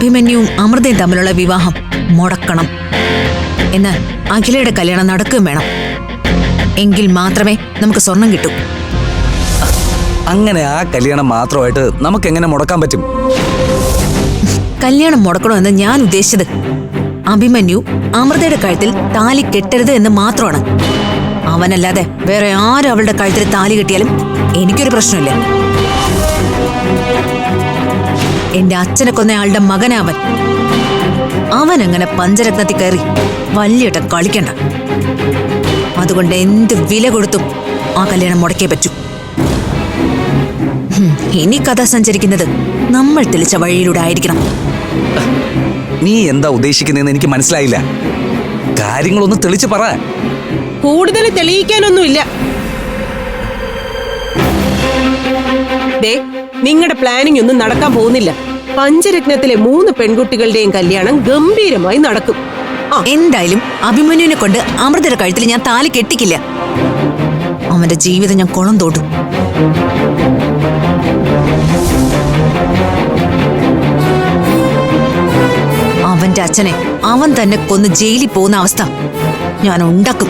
അഭിമന്യുവും അമൃതയും തമ്മിലുള്ള വിവാഹം മുടക്കണം എന്നാൽ അഖിലയുടെ കല്യാണം നടക്കുകയും വേണം. എങ്കിൽ മാത്രമേ നമുക്ക് സ്വർണം കിട്ടൂ. അങ്ങനെ ആ കല്യാണം മാത്രമായിട്ട് നമുക്ക് എങ്ങനെ മുടക്കാൻ പറ്റും? കല്യാണം മുടക്കണമെന്ന് ഞാൻ ഉദ്ദേശിച്ചത് അഭിമന്യു അമൃതയുടെ കഴുത്തിൽ താലി കെട്ടരുത് എന്ന് മാത്രമാണ്. അവനല്ലാതെ വേറെ ആരും അവളുടെ കഴുത്തിൽ താലി കെട്ടിയാലും എനിക്കൊരു പ്രശ്നമില്ല. എന്റെ അച്ഛനെ കൊന്നയാളുടെ മകനാവൻ. അവൻ അങ്ങനെ പഞ്ചരത്നത്തിൽ കയറി വല്യട്ടം കളിക്കണ്ട. അതുകൊണ്ട് എന്ത് വില കൊടുത്തും ആ കല്യാണം മുടക്കേ പറ്റൂ. ഇനി കഥ സഞ്ചരിക്കുന്നത് നമ്മൾ തെളിച്ച വഴിയിലൂടെ ആയിരിക്കണം. നീ എന്താ ഉദ്ദേശിക്കുന്നതെന്ന് എനിക്ക് മനസ്സിലായില്ല. കാര്യങ്ങളൊന്ന് തെളിച്ച് പറ. കൂടുതൽ തെളിയിക്കാനൊന്നുമില്ല. ദേ നിങ്ങളുടെ പ്ലാനിംഗ് ഒന്നും നടക്കാൻ പോകുന്നില്ല. പഞ്ചരത്നത്തിലെ മൂന്ന് പെൺകുട്ടികളുടെയും കല്യാണം ഗംഭീരമായി നടക്കും. എന്തായാലും അഭിമന്യുവിനെ കൊണ്ട് അമൃതയുടെ കഴുത്തിൽ ഞാൻ താലി കെട്ടിക്കില്ല. അവന്റെ ജീവിതം ഞാൻ കുളം തോട്ടും അവന്റെ അച്ഛനെ അവൻ തന്നെ കൊന്ന് ജയിലിൽ പോകുന്ന അവസ്ഥ ഞാൻ ഉണ്ടാക്കും.